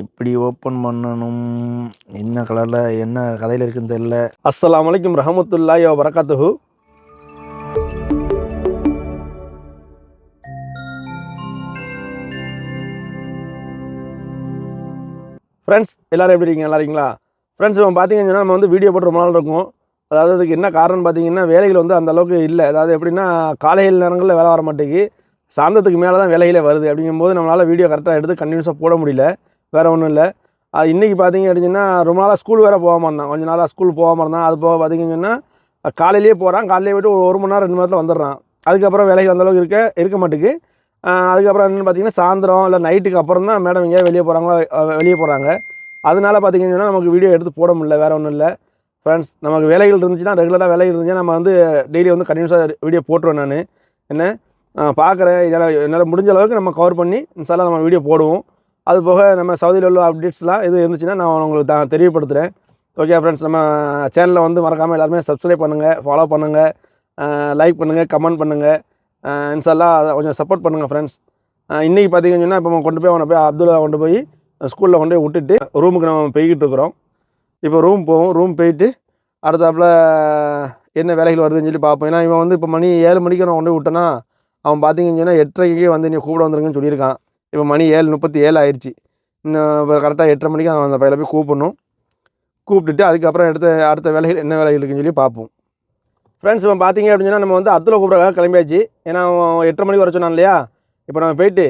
இப்படி ஓப்பன் பண்ணணும்? என்ன கலரில் என்ன கதையில் இருக்குன்னு தெரியல. அஸ்லாம் அலைக்கும் ரஹமத்துல்லாய் வரகாத்துஹு பரகாத்துஹு ஃப்ரெண்ட்ஸ் எல்லோரும் எப்படி இருக்கீங்க? நல்லா இருக்கீங்களா? ஃப்ரெண்ட்ஸ் இப்போ பார்த்தீங்கன்னா நம்ம வந்து வீடியோ போட்டு ரொம்ப நாள் இருக்கும். அதாவது அதுக்கு என்ன காரணம் பார்த்தீங்கன்னா வேலைகள் வந்து அந்தளவுக்கு இல்லை. அதாவது எப்படின்னா காலையில் நேரங்களில் வேலை வர மாட்டேங்குது. சாயந்தரத்துக்கு மேலே தான் வேலையிலே வருது. அப்படிங்கும்போது நம்மளால் வீடியோ கரெக்டாக எடுத்து கண்டினியூஸாக போட முடியல. வேறு ஒன்றும் இல்லை. அது இன்றைக்கி பார்த்தீங்க அப்படின்னா ரொம்ப நாளாக ஸ்கூல் வேறு போகாமல் இருந்தான். கொஞ்ச நாளாக ஸ்கூல் போகாமல் இருந்தான். அது போக பார்த்தீங்கன்னா காலையிலேயே போகிறான் காலையிலே போய்ட்டு ஒரு ஒரு மணி நேரம் ரெண்டு மணி நேரத்தில் வந்துடுறான். அதுக்கப்புறம் வேலைக்கு அந்தளவுக்கு இருக்க இருக்க மாட்டேங்குது அதுக்கப்புறம் என்னென்னு பார்த்தீங்கன்னா சாயந்தரம் இல்லை நைட்டுக்கு அப்புறம் தான் மேடம் எங்கேயாவது வெளியே போகிறாங்களோ வெளியே போகிறாங்க அதனால பார்த்தீங்கன்னா நமக்கு வீடியோ எடுத்து போட முடியல வேறு ஒன்றும் இல்லை. ஃப்ரெண்ட்ஸ் நமக்கு வேலைகள் இருந்துச்சுன்னா ரெகுலராக வேலைகள் இருந்துச்சுன்னா நம்ம வந்து டெய்லி வந்து கண்டினியூஸாக வீடியோ போட்டுருவேன் நான். என்ன? பார்க்குறேன் இதெல்லாம் என்னால் முடிஞ்ச அளவுக்கு நம்ம கவர் பண்ணி இன்ஷால்லாம் நம்ம வீடியோ போடுவோம். அது போக நம்ம சவுதியில் உள்ள அப்டேட்ஸ்லாம் எது இருந்துச்சுன்னா நான் உங்களுக்கு தான் தெரியப்படுத்துகிறேன் ஓகே ஃப்ரெண்ட்ஸ் நம்ம சேனலில் வந்து மறக்காமல் எல்லாருமே சப்ஸ்கிரைப் பண்ணுங்கள் ஃபாலோ பண்ணுங்கள் லைக் பண்ணுங்கள் கமெண்ட் பண்ணுங்கள் இன்ஷால்லா கொஞ்சம் சப்போர்ட் பண்ணுங்கள் ஃப்ரெண்ட்ஸ் இன்றைக்கி பார்த்தீங்கன்னா இப்போ நம்ம கொண்டு போய் அவனை போய் அப்துல்லா கொண்டு போய் ஸ்கூலில் கொண்டு போய் விட்டுட்டு ரூமுக்கு நம்ம போய்கிட்டு இருக்கிறோம். இப்போ ரூம் போவோம் ரூம் போயிட்டு அடுத்தாப்புல என்ன வேலைகள் வருதுன்னு சொல்லி பார்ப்போம். ஏன்னா இவன் வந்து இப்போ மணி ஏழு மணிக்கு நான் கொண்டு போய் விட்டேன்னா அவன் பார்த்தீங்கன்னு சொன்னால் எட்டரைக்கே வந்து நீ கூப்பிட வந்துருங்கன்னு சொல்லியிருக்கான். இப்போ மணி ஏழு முப்பத்தி ஏழு ஆயிடுச்சு இன்னும் இப்போ கரெக்டாக எட்டரை மணிக்கு அவன் அந்த பையில போய் கூப்பிடணும். கூப்பிட்டுட்டு அதுக்கப்புறம் எடுத்த அடுத்த வேலைகள் என்ன வேலைகள் இருக்குன்னு சொல்லி பார்ப்போம். ஃப்ரெண்ட்ஸ் இப்போ பார்த்தீங்க அப்படின்னா நம்ம வந்து அப்துல்லா கூப்பிட்றக்காக கிளம்பியாச்சு. ஏன்னா அவன் எட்டரை மணிக்கு வர சொன்னான் இல்லையா? இப்போ நம்ம போயிட்டு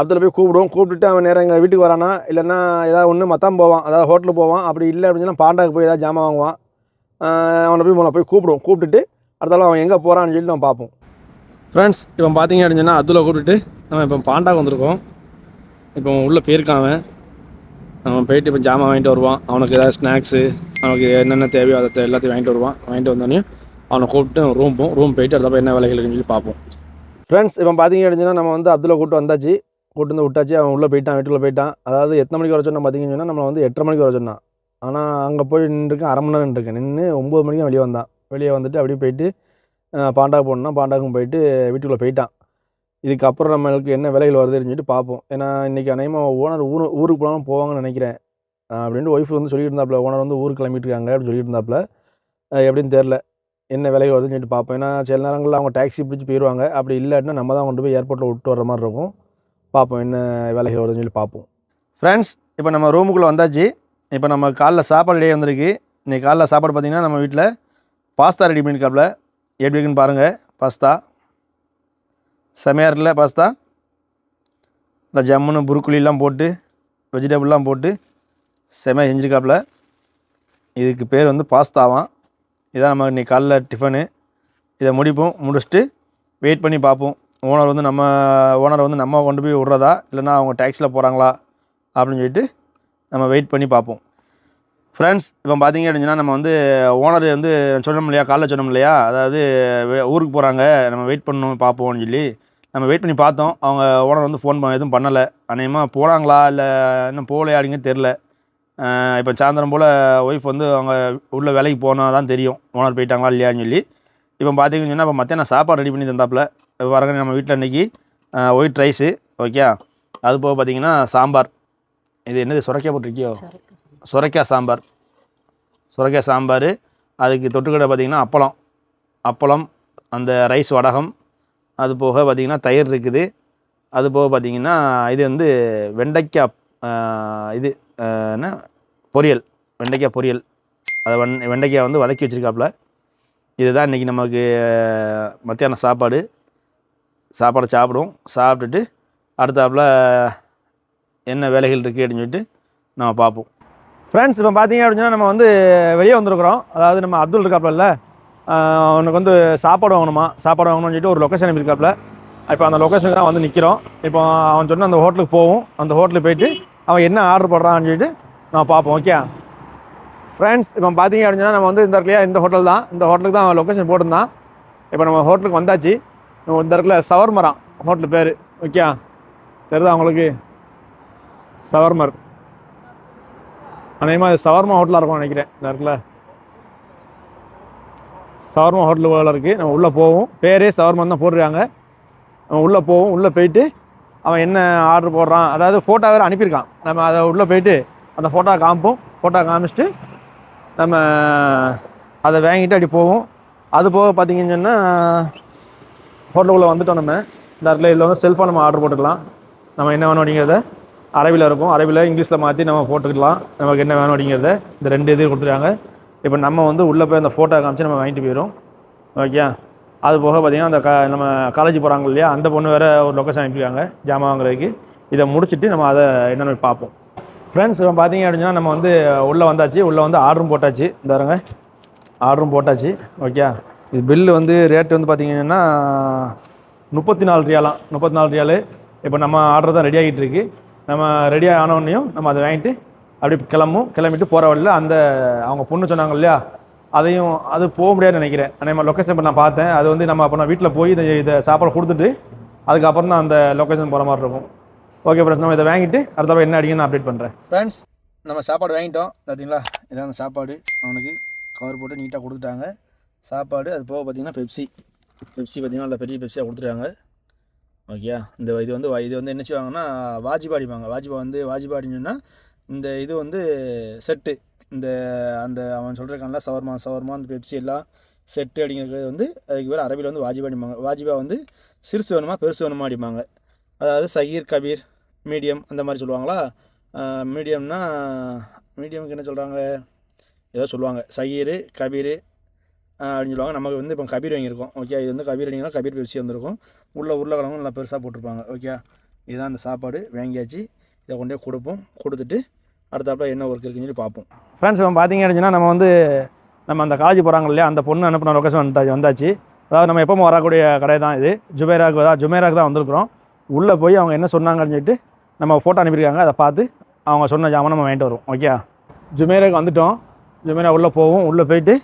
அப்துல்லா போய் கூப்பிடுவோம். கூப்பிட்டுட்டு அவன் நேரம் எங்கள் வீட்டுக்கு வரானா? இல்லைன்னா ஏதாவது ஒன்று மத்தாம் போவான். அதாவது ஹோட்டலுக்கு போவான். அப்படி இல்லை அப்படின்னு சொன்னால் பாண்டாக்கு போய் ஏதாவது ஜாமான் வாங்குவான். அவனை போய் முதல்ல போய் கூப்பிடுவோம். கூப்பிட்டுட்டு அடுத்தாலும் அவன் எங்கே போகிறான்னு சொல்லி நம்ம பார்ப்போம். ஃப்ரெண்ட்ஸ் இப்போ பார்த்தீங்க அப்படின்னா சொன்னால் கூப்பிட்டுட்டு நம்ம இப்போ பாண்டாக்கு வந்திருக்கோம். இப்போ அவன் உள்ளே போயிருக்கான் அவன். அவன் போயிட்டு இப்போ ஜாமான் வாங்கிட்டு வருவான். அவனுக்கு ஏதாவது ஸ்நாக்ஸு அவனுக்கு என்னென்ன தேவையோ அதை எல்லாத்தையும் வாங்கிட்டு வருவான். வாங்கிட்டு வந்தோடனே அவனை கூப்பிட்டு ரூம் போகும் ரூம் போயிட்டு அடுத்தப்ப என்ன வேலைகள் இருக்குன்னு சொல்லி பார்ப்போம். ஃப்ரெண்ட்ஸ் இப்போ பார்த்தீங்க அப்படின்னா நம்ம வந்து அப்துல்லா கூப்பிட்டு வந்தாச்சு. கூப்பிட்டு வந்து விட்டாச்சு. அவன் உள்ளே போயிட்டான் வீட்டுக்குள்ளே போயிட்டான். அதாவது எத்தனை மணிக்கு வர சொன்னால் பார்த்தீங்கன்னு சொன்னால் வந்து எட்டரை மணிக்கு வர சொன்னான். ஆனால் அங்கே போய் நின்றுருக்கேன் அரை மணி நேரம் நின்றுருக்கேன் நின்று ஒம்பது மணிக்கு வெளியே வந்தான். வெளியே வந்துட்டு அப்படியே போயிட்டு பாண்டாக்கு பாண்டா போடணும்னா பாண்டாக்கும் போயிட்டு வீட்டுக்குள்ளே போயிட்டான். இதுக்கப்புறம் நம்மளுக்கு என்ன வேலைகள் வருதுன்னு சொல்லிட்டு பார்ப்போம். ஏன்னா இன்றைக்கி அநேகமாக ஓனர் ஊர் ஊருக்கு போனாலும் போவாங்கன்னு நினைக்கிறேன். அப்படின்ட்டு ஒய்ஃப் வந்து சொல்லிட்டு இருந்தாப்புல ஓனர் வந்து ஊருக்கு கிளம்பிட்டு இருக்காங்க அப்படின்னு சொல்லிட்டு இருந்தாப்புல. எப்படின்னு தெரில என்ன வேலைகள் வருதுன்னு சொல்லிட்டு பார்ப்போம். ஏன்னா சில நேரங்களில் அவங்க டாக்ஸி பிடிச்சி போயிடுவாங்க அப்படி இல்லாட்டினா நம்ம தான் கொண்டு போய் ஏர்போர்ட்டில் விட்டு வர மாதிரி இருக்கும். பார்ப்போம் என்ன வேலைகள் வருதுன்னு சொல்லி பார்ப்போம். ஃப்ரெண்ட்ஸ் இப்போ நம்ம ரூமுக்குள்ளே வந்தாச்சு. இப்போ நம்ம காலைல சாப்பாடு ரெடியாக வந்திருக்கு. இன்றைக்கி காலைல சாப்பாடு பார்த்திங்கன்னா நம்ம வீட்டில் பாஸ்தா ரெடி பண்ணியிருக்காப்புல. எப்படி இருக்குன்னு பாருங்கள் பாஸ்தா செமையாக இருக்குல்ல பாஸ்தா? இல்லை ஜம்முன்னு புருக்குலிலாம் போட்டு வெஜிடபிள்லாம் போட்டு செமையாக செஞ்சுருக்காப்புல இதுக்கு பேர் வந்து பாஸ்தாவாம். இதான் நம்ம இன்றைக்கி காலைல டிஃபனு. இதை முடிப்போம் முடிச்சுட்டு வெயிட் பண்ணி பார்ப்போம். ஓனர் வந்து நம்ம ஓனர் வந்து நம்ம கொண்டு போய் விட்றதா? இல்லைன்னா அவங்க டேக்ஸியில் போகிறாங்களா அப்படின்னு சொல்லிட்டு நம்ம வெயிட் பண்ணி பார்ப்போம். ஃப்ரெண்ட்ஸ் இப்போ பார்த்தீங்க அப்படின்னா நம்ம வந்து ஓனர் வந்து சொன்னோம் இல்லையா? காலைல சொன்னோம் இல்லையா? அதாவது ஊருக்கு போகிறாங்க நம்ம வெயிட் பண்ணணும் பார்ப்போம்னு சொல்லி. நம்ம வெயிட் பண்ணி பார்த்தோம். அவங்க ஓனர் வந்து ஃபோன் பண்ண எதுவும் பண்ணலை. அநேகமாக போகிறாங்களா இல்லை இன்னும் போகலையா அப்படிங்க தெரில இப்போ சாயந்தரம் போல் ஒய்ஃப் வந்து அவங்க உள்ள வேலைக்கு போனால் தான் தெரியும். ஓனர் போயிட்டாங்களா? இல்லையான்னு சொல்லி. இப்போ பார்த்தீங்கன்னு சொன்னால் இப்போ மத்தியானம் சாப்பாடு ரெடி பண்ணி தந்தாப்புல. வரங்க நம்ம வீட்டில் இன்றைக்கி ஒயிட் ரைஸு ஓகே அது போக பார்த்தீங்கன்னா சாம்பார். இது என்னது? சுரைக்காய் போட்டிருக்கியோ? சுரைக்காய் சாம்பார். சுரைக்காய் சாம்பார். அதுக்கு தொட்டுக்கடை பார்த்தீங்கன்னா அப்பளம். அப்பளம் அந்த ரைஸ் வடகம் அது போக பார்த்தீங்கன்னா தயிர் இருக்குது. அது போக பார்த்தீங்கன்னா இது வந்து வெண்டைக்காய் இது என்ன? பொரியல். வெண்டைக்காய் பொரியல். அதை வெண் வெண்டைக்காய் வந்து வதக்கி வச்சுருக்காப்புல. இதுதான் இன்றைக்கி நமக்கு மத்தியானம் சாப்பாடு. சாப்பாடு சாப்பிடுவோம். சாப்பிட்டுட்டு அடுத்தாப்புல என்ன வேலைகள் இருக்குது அப்படின்னு சொல்லிட்டு நம்ம பார்ப்போம். ஃப்ரெண்ட்ஸ் இப்போ பார்த்தீங்க அப்படின்னா நம்ம வந்து வெளியே வந்திருக்கிறோம். அதாவது நம்ம அப்துல் இருக்காப்புல அவனுக்கு வந்து சாப்பாடு வாங்கணுமா? சாப்பாடு வாங்கணும்னு சொல்லிட்டு ஒரு லொக்கேஷன் அனுப்பியிருக்காப்புல. இப்போ அந்த லொக்கேஷனுக்கு தான் வந்து நிற்கிறோம் இப்போ அவன் சொன்ன அந்த ஹோட்டலுக்கு போவோம். அந்த ஹோட்டலுக்கு போயிட்டு அவன் என்ன ஆர்டர் போடுறான்னு சொல்லிட்டு நான் பார்ப்போம் ஓகே ஃப்ரெண்ட்ஸ் இப்போ பார்த்தீங்க அப்படின்னா நம்ம வந்து இந்த இடத்துலயா இந்த ஹோட்டல் தான். இந்த ஹோட்டலுக்கு தான் அவன் லொக்கேஷன் போட்டிருந்தான். இப்போ நம்ம ஹோட்டலுக்கு வந்தாச்சு. நம்ம இந்த இடத்துல சவர்மரம் ஹோட்டல் பேர் ஓகே தெரியுதா உங்களுக்கு? சவர்மர். அநேகமாக இது சவர்மா ஹோட்டலாக இருக்கும்னு நினைக்கிறேன் இந்த இடத்துல. சவர்மா ஹோட்டல் வேலை இருக்குது நம்ம உள்ளே போவோம். பேரே சவர்மா தான் போடுறாங்க. நம்ம உள்ளே போவோம். உள்ளே போயிட்டு அவன் என்ன ஆர்டர் போடுறான். அதாவது ஃபோட்டோ வேறு அனுப்பியிருக்கான். நம்ம அதை உள்ளே போயிட்டு அந்த ஃபோட்டோ காமிப்போம். ஃபோட்டோ காமிச்சிட்டு நம்ம அதை வாங்கிட்டு அப்படி போவோம். அது போக பார்த்தீங்கன்னு சொன்னால் ஹோட்டலுக்குள்ளே வந்துட்டோம் நம்ம. இந்த இடத்துல இதில் வந்து செல்ஃபோன் நம்ம ஆர்டர் போட்டுக்கலாம். நம்ம என்ன வேணும் அப்படிங்கிறத அரபியில் இருக்கும். அரபியில் இங்கிலீஷில் மாற்றி நம்ம போட்டுக்கலாம். நமக்கு என்ன வேணும் அப்படிங்கிறத இந்த ரெண்டு இது கொடுத்துருக்காங்க. இப்போ நம்ம வந்து உள்ளே போய் அந்த ஃபோட்டோ காமிச்சு நம்ம வாங்கிட்டு போயிடும் ஓகே அது போக பார்த்தீங்கன்னா அந்த க நம்ம காலேஜ் போகிறாங்க இல்லையா? அந்த பொண்ணு வேறு ஒரு லொக்கேஷன் அனுப்பியிருக்காங்க ஜாமான் வாங்குறதுக்கு இதை முடிச்சுட்டு நம்ம அதை என்னென்னு பார்ப்போம். ஃப்ரெண்ட்ஸ் இப்போ பார்த்தீங்க அப்படின்னா நம்ம வந்து உள்ளே வந்தாச்சு. உள்ளே வந்து ஆர்டரும் போட்டாச்சு. இந்த வரங்க ஆர்டரும் போட்டாச்சு. ஓகே இது பில்லு வந்து ரேட்டு வந்து பார்த்தீங்கன்னா முப்பத்தி நாலு ரியாலாம் முப்பத்தி நாலு ரியாலு. இப்போ நம்ம ஆர்டர் தான் ரெடி ஆகிட்டு இருக்கு. நம்ம ரெடி ஆனோடனையும் நம்ம அதை வாங்கிட்டு அப்படி கிளம்பும். கிளம்பிட்டு போகிற வழியில் அந்த அவங்க பொண்ணு சொன்னாங்க இல்லையா? அதையும் அது போக முடியாதுன்னு நினைக்கிறேன். நம்ம லொக்கேஷன் இப்போ நான் பார்த்தேன். அது வந்து நம்ம அப்போ நான் வீட்டில் போய் இதை இதை சாப்பாடு கொடுத்துட்டு அதுக்கப்புறம் தான் அந்த லொக்கேஷன் போகிற மாதிரி இருக்கும். ஓகே ஃப்ரெண்ட்ஸ் நம்ம இதை வாங்கிட்டு அடுத்தப்ப என்ன அடிக்கணும் நான் அப்டேட் பண்ணுறேன் ஃப்ரெண்ட்ஸ் நம்ம சாப்பாடு வாங்கிட்டோம். பார்த்தீங்களா இதான் அந்த சாப்பாடு. அவனுக்கு கவர் போட்டு நீட்டாக கொடுத்துட்டாங்க. சாப்பாடு அது போக பார்த்தீங்கன்னா பெப்சி பெப்சி பார்த்தீங்கன்னா நல்ல பெரிய பெப்சியாக கொடுத்துட்டாங்க. ஓகேயா இந்த இது வந்து இது வந்து என்ன செய்வாங்கன்னா வாஜிபாடிப்பாங்க வாஜிபா வந்து வாஜிபாடின்னு சொன்னால் இந்த இது வந்து செட்டு. இந்த அந்த அவன் சொல்கிறக்கான சவர்மா சவர்மா அந்த பெப்சி எல்லாம் செட்டு அப்படிங்கிறது வந்து அதுக்கு பேர் அரபியில் வந்து வாஜிபா அடிப்பாங்க. வாஜிபா வந்து சிறுசு வேணுமா பெருசு வேணுமா அடிப்பாங்க. அதாவது சகீர் கபீர் மீடியம் அந்த மாதிரி சொல்லுவாங்களா? மீடியம்னா மீடியமுக்கு என்ன சொல்கிறாங்க ஏதோ சொல்லுவாங்க. சகீர் கபீர் அப்படின்னு சொல்லுவாங்க. நமக்கு வந்து இப்போ கபீர் வாங்கியிருக்கோம். ஓகே இது வந்து கபீர் அடிங்கன்னா கபீர் பெப்சி வந்திருக்கும். உள்ள உருளைக்கிழங்கும் நல்லா பெருசாக போட்டிருப்பாங்க. ஓகே இதுதான் அந்த சாப்பாடு. வாங்கியாச்சு. இதை கொண்டே கொடுப்போம். கொடுத்துட்டு அடுத்தாப்புல என்ன ஒர்க் இருக்குன்னு சொல்லி பார்ப்போம். ஃப்ரெண்ட்ஸ் இப்போ பார்த்தீங்க அப்படின்னா நம்ம வந்து நம்ம அந்த காலேஜ் போகிறாங்க இல்லையா அந்த பொண்ணு அனுப்பின லொக்கேஷன் வந்தாச்சு வந்தாச்சு. அதாவது நம்ம எப்பவும் வரக்கூடிய கடை தான் இது. ஜுபேராக்கு தான் ஜுமேராக்கு தான் வந்திருக்கிறோம். உள்ளே போய் அவங்க என்ன சொன்னாங்கன்னு சொல்லிட்டு நம்ம ஃபோட்டோ அனுப்பியிருக்காங்க அதை பார்த்து அவங்க சொன்ன ஜாமான் நம்ம வாங்கிட்டு வருவோம் ஓகே ஜுமேராக்கு வந்துட்டோம். ஜுமேரா உள்ளே போவோம் உள்ளே போயிட்டு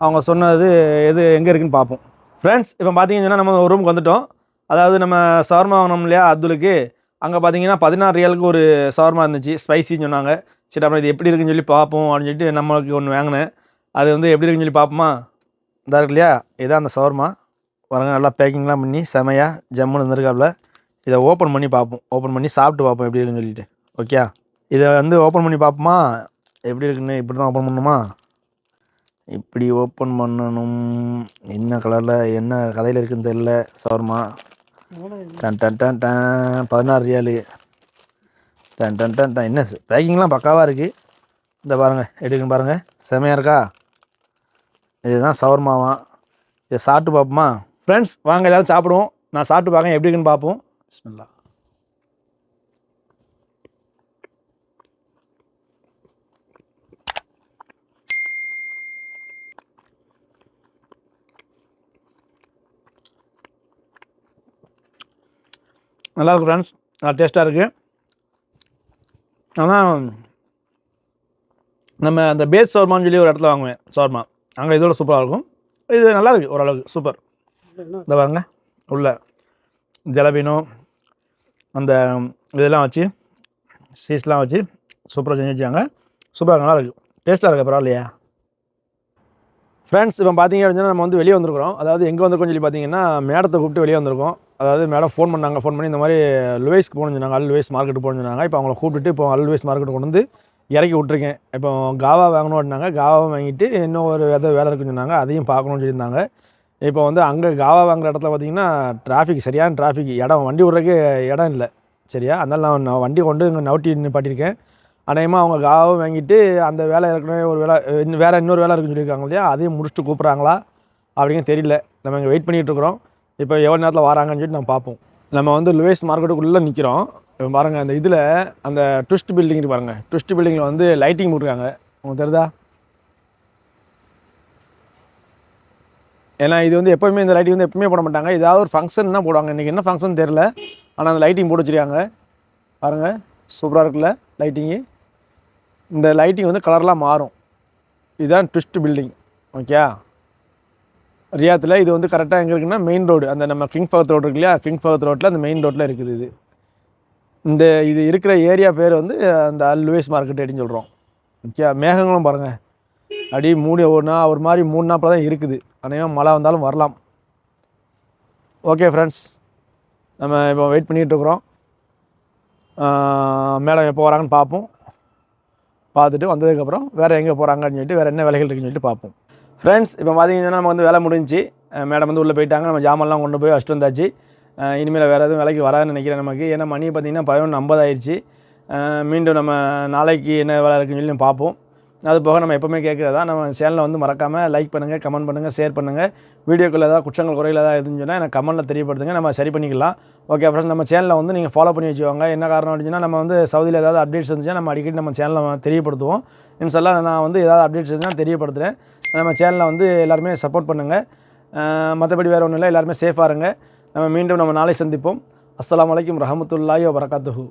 அவங்க சொன்னது எது எங்கே இருக்குன்னு பார்ப்போம். ஃப்ரெண்ட்ஸ் இப்போ பார்த்தீங்கன்னா நம்ம ஒரு ரூமுக்கு வந்துட்டோம். அதாவது நம்ம சவர்மா வாங்கினோம் இல்லையா அப்துலுக்கு அங்கே பார்த்தீங்கன்னா பதினாறு ஏழுக்கு ஒரு சவர்மா இருந்துச்சு. ஸ்பைசின்னு சொன்னாங்க. சரி அப்புறம் இது எப்படி இருக்குன்னு சொல்லி பார்ப்போம் அப்படின்னு சொல்லிட்டு நம்மளுக்கு ஒன்று வாங்கினேன். அது வந்து எப்படி இருக்குன்னு சொல்லி பார்ப்போமா இதாக இருக்கு இல்லையா? இதான் அந்த சவர்மா. வரங்க நல்லா பேக்கிங்லாம் பண்ணி செமையாக ஜம்முன்னு இருந்திருக்காப்புல இதை ஓப்பன் பண்ணி பார்ப்போம் ஓப்பன் பண்ணி சாப்பிட்டு பார்ப்போம் எப்படி இருக்குன்னு சொல்லிட்டு. ஓகே இதை வந்து ஓப்பன் பண்ணி பார்ப்போமா எப்படி இருக்குன்னு இப்படி தான் ஓப்பன் பண்ணணுமா? இப்படி ஓப்பன் பண்ணணும். என்ன கலரில் என்ன கதையில் இருக்குன்னு தெரில சவர்மா. டன் டன் டன் டன். பதினாறு ரியாலு. டன் டன் டன் டன். என்ன பேக்கிங்லாம் பக்காவாக இருக்குது இந்த பாருங்கள் எடுக்குன்னு பாருங்கள் செமையாக இருக்கா? இதுதான் சவர்மாவாம் இதை சாப்பிட்டு பார்ப்போமா? ஃப்ரெண்ட்ஸ் வாங்க எல்லோரும் சாப்பிடுவோம். நான் சாப்பிட்டு பார்க்க எப்படி இருக்குன்னு பார்ப்போம். பிஸ்மில்லா நல்லா ஃப்ரெண்ட்ஸ் நல்லா டேஸ்ட்டாக இருக்குது ஆனால் நம்ம அந்த பேஸ் சவர்மான்னு சொல்லி ஒரு இடத்துல வாங்குவேன் சவர்மா அங்கே இதோட சூப்பராக இருக்கும். இது நல்லா இருக்குது ஓரளவுக்கு சூப்பர் இந்த பாருங்க உள்ள ஜலபீனோ அந்த இதெல்லாம் வச்சு சீஸ்லாம் வச்சு சூப்பராக செஞ்சு வச்சாங்க சூப்பராக நல்லா இருக்குது டேஸ்ட்டாக இருக்குது பரவாயில்லையா? ஃப்ரெண்ட்ஸ் இப்போ பார்த்தீங்க அப்படின்னா நம்ம வந்து வெளியே வந்திருக்கிறோம். அதாவது எங்கே வந்திருக்கோம்னு சொல்லி பார்த்தீங்கன்னா மேடத்தை கூப்பிட்டு வெளியே வந்திருக்கோம். அதாவது மேடம் ஃபோன் பண்ணாங்க ஃபோன் பண்ணி இந்த மாதிரி லுவேஸ்க்கு போகணும்னு சொன்னாங்க அல் லுவைஸ் மார்க்கெட் போகணும்னு சொன்னாங்க. இப்போ அவங்கள கூப்பிட்டுட்டு இப்போ அல் மார்க்கெட் கொண்டு வந்து இறக்கி விட்ருக்கேன் இப்போ காவா வாங்கணும் அப்படின்னாங்க காவா வாங்கிட்டு இன்னும் ஒரு எதாவது வேலை இருக்குன்னு சொன்னாங்க அதையும் பார்க்கணும்னு சொல்லியிருந்தாங்க. இப்போ வந்து அங்கே காவா வாங்குற இடத்துல பார்த்தீங்கன்னா டிராஃபிக் சரியான டிராஃபிக் இடம் வண்டி விட்றதுக்கு இடம் இல்லை சரியா? அதனால நான் நான் வண்டி கொண்டு இங்கே நவுட்டி நிப்பாட்டியிருக்கேன். அநேகமாக அவங்க காவும் வாங்கிட்டு அந்த வேலை ஏற்கனவே ஒரு வேலை இன்னும் வேறு இன்னொரு வேலை இருக்குன்னு சொல்லியிருக்காங்க இல்லையா? அதையும் முடிச்சுட்டு கூப்பிட்றாங்களா? அப்படின்னு தெரியல. நம்ம இங்கே வெயிட் பண்ணிகிட்டு இருக்கிறோம். இப்போ எவ்வளோ நேரத்தில் வராங்கன்னு சொல்லிட்டு நம்ம பார்ப்போம். நம்ம வந்து லுவேஸ் மார்க்கெட்டுக்குள்ளே நிற்கிறோம் இப்போ பாருங்கள் அந்த இதில் அந்த ட்விஸ்ட் பில்டிங் இருக்கு பாருங்கள் ட்விஸ்ட் பில்டிங்கில் வந்து லைட்டிங் போட்டிருக்காங்க. உங்களுக்கு தெரியுதா? ஏன்னா இது வந்து எப்போவுமே இந்த லைட்டிங் வந்து எப்பவுமே போட மாட்டாங்க. ஏதாவது ஒரு ஃபங்க்ஷன் தான் போடுவாங்க. இன்றைக்கி என்ன ஃபங்க்ஷன் தெரில ஆனால் அந்த லைட்டிங் போட்டு வச்சுருக்காங்க. பாருங்கள் சூப்பராக இருக்குல்ல லைட்டிங்கு இந்த லைட்டிங் வந்து கலர்லாம் மாறும். இதுதான் ட்விஸ்ட் பில்டிங் ஓகே ரியாத்தில் இது வந்து கரெக்டாக எங்கே இருக்குன்னா மெயின் ரோடு அந்த நம்ம கிங் ஃபகத் ரோடு இருக்கு இல்லையா கிங் ஃபகத் ரோட்டில் அந்த மெயின் ரோட்டில் இருக்குது இது. இந்த இது இருக்கிற ஏரியா பேர் வந்து அந்த அல் லூயிஸ் மார்க்கெட் அப்படின்னு சொல்கிறோம் ஓகே மேகங்களும் பாருங்கள் அப்படியே மூடி ஒரு நாள் ஒரு மாதிரி மூணு நாப்பில் தான் இருக்குது. அநேகமாக மழை வந்தாலும் வரலாம். ஓகே ஃப்ரெண்ட்ஸ் நம்ம இப்போ வெயிட் பண்ணிகிட்ருக்குறோம் மேடம் எப்போ வராங்கன்னு பார்ப்போம். பார்த்துட்டு வந்ததுக்கப்புறம் வேறு எங்கே போகிறாங்கன்னு சொல்லிட்டு வேறு என்ன வேலைகள் இருக்குன்னு சொல்லிட்டு பார்ப்போம். ஃப்ரெண்ட்ஸ் இப்போ பார்த்தீங்கன்னா நம்ம வந்து வேலை முடிஞ்சுச்சு மேடம் வந்து உள்ளே போயிட்டாங்க. நம்ம ஜாமான்லாம் கொண்டு போய் வச்சுட்டு வந்தாச்சு. இனிமேல் வேறு எதுவும் வேலைக்கு வராதுன்னு நினைக்கிறேன் நமக்கு. ஏன்னா மணி பார்த்திங்கன்னா பதினொன்று ஐம்பது ஆயிடுச்சு மீண்டும் நம்ம நாளைக்கு என்ன வேலை இருக்குன்னு சொல்லி பார்ப்போம். அது போக நம்ம எப்போவுமே கேட்குறதா நம்ம சேனலை வந்து மறக்காமல் லைக் பண்ணுங்கள் கமெண்ட் பண்ணுங்கள் ஷேர் பண்ணுங்கள் வீடியோக்குள்ள ஏதாவது குற்றங்கள் குறைகள் ஏதாவது எதுன்னு சொன்னால் எனக்கு கமெண்ட்டில் தெரியப்படுத்துங்க. நம்ம சரி பண்ணிக்கலாம். ஓகே ஃப்ரெண்ட்ஸ் நம்ம சேனலை வந்து நீங்கள் ஃபாலோ பண்ணி வச்சுக்கோங்க. என்ன காரணம் அப்படின்னா நம்ம வந்து சவுதியில் ஏதாவது அப்டேட்ஸ் இருந்துச்சுன்னா நம்ம அடிக்கடி நம்ம சேனலில் தெரியப்படுத்துவோம். இன்செல்லாம் நான் வந்து ஏதாவது அப்டேட்ஸ் இருந்துச்சுன்னா தெரியப்படுத்துகிறேன் நம்ம சேனலில் வந்து எல்லாருமே சப்போர்ட் பண்ணுங்கள் மற்றபடி வேறு ஒன்றும் இல்லை. எல்லாருமே சேஃபாக இருங்க. நம்ம மீண்டும் நம்ம நாளை சந்திப்போம். அஸ்லாம் வலைக்கம் ரஹமத்துல்லாயோ வரகாத்துஹூ